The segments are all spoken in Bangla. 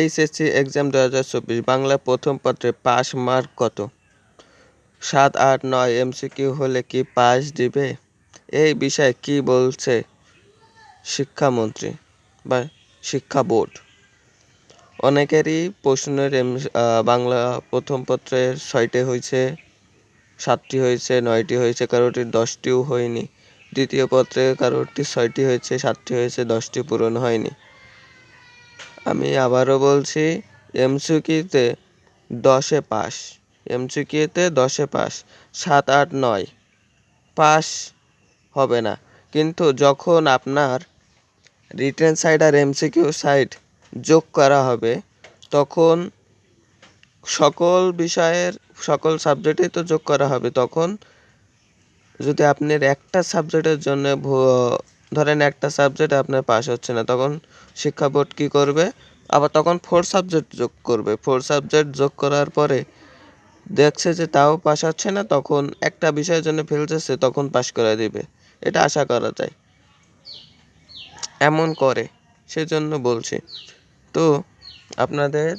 এইচএসসি এক্সাম দু হাজার চব্বিশ, বাংলা প্রথম পত্রে পাস মার্ক কত? সাত, আট, নয় এমসিকিউ হলে কি পাস দিবে? এই বিষয়ে কি বলছে শিক্ষামন্ত্রী বা শিক্ষা বোর্ড? অনেকেরই প্রশ্নের বাংলা প্রথম পত্রের ছয়টি হয়েছে, সাতটি হয়েছে, নয়টি হয়েছে কারোটির দশটিও হয়নি। দ্বিতীয় পত্রে কারোরটি ছয়টি হয়েছে, সাতটি হয়েছে, দশটি পূরণ হয়নি। আমি আবারও বলছি এমসিকিউতে দশে পাস। এমসিকিউতে দশে পাস, সাত, আট, নয়। পাস হবে না। কিন্তু যখন আপনার রিটেন সাইড আর এমসিকিউ সাইড যোগ করা হবে, তখন সকল বিষয়ের, সকল সাবজেক্টেই তো যোগ করা হবে। তখন যদি আপনার একটা সাবজেক্টের জন্য ধরেন একটা সাবজেক্ট আপনার পাস হচ্ছে না, তখন শিক্ষা বোর্ড কী করবে? আবার তখন ফোর সাবজেক্ট যোগ করবে। ফোর সাবজেক্ট যোগ করার পরে দেখছে যে তাও পাস হচ্ছে না, তখন একটা বিষয়ের জন্য ফেল যাচ্ছে তখন পাস করে দিবে। এটা আশা করা যায়। এমন করে। সেজন্য বলছি। তো আপনাদের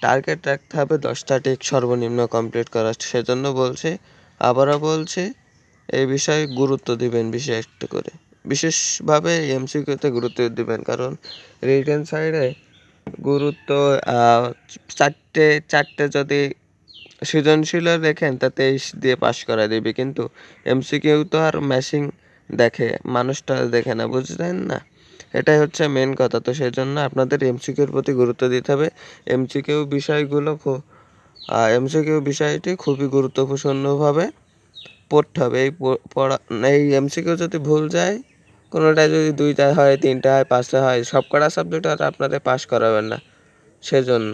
টার্গেট রাখতে হবে দশটা টেক সর্বনিম্ন কমপ্লিট করার। সেজন্য বলছি, আবারও বলছি, এই বিষয়ে গুরুত্ব দিবেন বিশেষ করে। বিশেষভাবে এমসিকিউতে গুরুত্ব দিবেন। কারণ রিটেন সাইডে গুরুত্ব চারটে চারটে যদি সৃজনশীল দেখেন, তা তেইশ দিয়ে পাশ করা দিবে। কিন্তু এমসিকিউ তো আর ম্যাশিং দেখে, মানুষটা দেখে না, বুঝলেন না? এটাই হচ্ছে মেন কথা। তো সেই জন্য আপনাদের এমসিকিউর প্রতি গুরুত্ব দিতে হবে। এমসিকিউ বিষয়গুলো এমসিকিউ বিষয়টি খুবই গুরুত্বপূর্ণভাবে পড়তে হবে। এই পড়া, এই এমসিকিউ যদি ভুল যায় কোনোটা যদি দুইটা হয় তিনটা হয় পাঁচটা হয় সব কটা সাবজেক্ট আর আপনাদের পাস করাবেন না। সেজন্য।